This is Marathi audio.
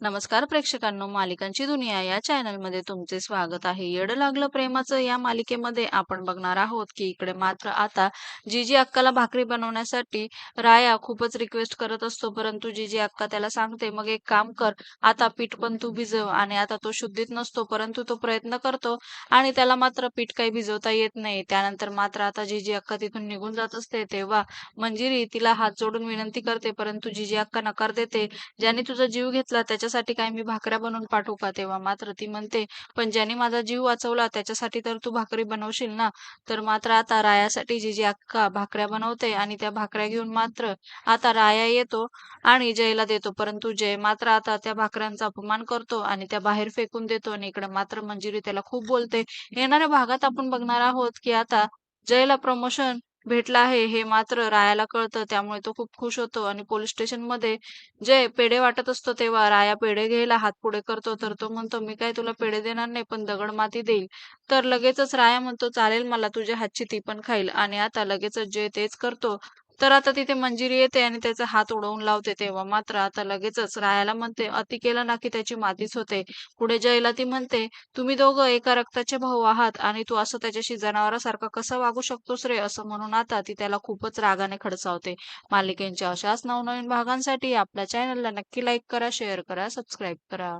नमस्कार प्रेक्षकांनो मालिकांची दुनिया या चॅनलमध्ये तुमचे स्वागत आहे. येड लागलं प्रेमाचं या मालिकेमध्ये आपण बघणार आहोत की इकडे मात्र आता जीजी अक्काला भाकरी बनवण्यासाठी राया खूपच रिक्वेस्ट करत असतो परंतु जीजी अक्का त्याला सांगते मग एक काम कर आता पीठ पण तू भिजव आणि आता तो शुद्धीत नसतो परंतु तो प्रयत्न करतो आणि त्याला मात्र पीठ काही भिजवता येत नाही. त्यानंतर मात्र आता जीजी अक्का तिथून निघून जात असते तेव्हा मंजिरी तिला हात जोडून विनंती करते परंतु जीजी अक्का नकार देते. ज्याने तुझा जीव घेतला त्याच्या त्याच्यासाठी काय मी भाकऱ्या बनवून पाठवू का तेव्हा? मात्र ती म्हणते पण ज्याने माझा जीव वाचवला त्याच्यासाठी तर तू भाकरी बनवशील ना? तर मात्र आता रायासाठी जिजी अक्का भाकऱ्या बनवते आणि त्या भाकऱ्या घेऊन मात्र आता राया येतो आणि जयला देतो. परंतु जय मात्र आता त्या भाकऱ्यांचा अपमान करतो आणि त्या बाहेर फेकून देतो आणि इकडे मात्र मंजिरी त्याला खूप बोलते. येणाऱ्या भागात आपण बघणार आहोत की आता जयला प्रमोशन भेटला आहे हे मात्र रायाला कळतं. त्यामुळे तो खूप खुश होतो आणि पोलीस स्टेशनमध्ये जय पेढे वाटत असतो तेव्हा राया पेढे घ्यायला हात पुढे करतो. तर तो म्हणतो मी काय तुला पेढे देणार नाही पण दगड माती देईल. तर लगेचच राया म्हणतो चालेल मला तुझ्या हातची ती पण खाईल. आणि आता लगेचच जय तेच करतो तर आता तिथे मंजिरी येते आणि त्याचा हात उडवून लावते तेव्हा मात्र आता लगेचच रायाला म्हणते अति केलं ना की त्याची मातीच होते. पुढे जयला ती म्हणते तुम्ही दोघं एका रक्ताचे भाऊ आहात आणि तू असं त्याच्याशी जनावरासारखं कसं वागू शकतोस रे? असं म्हणून आता ती त्याला खूपच रागाने खडसावते. मालिकेंच्या अशाच नवनवीन भागांसाठी आपल्या चॅनलला नक्की लाईक करा शेअर करा सबस्क्राईब करा.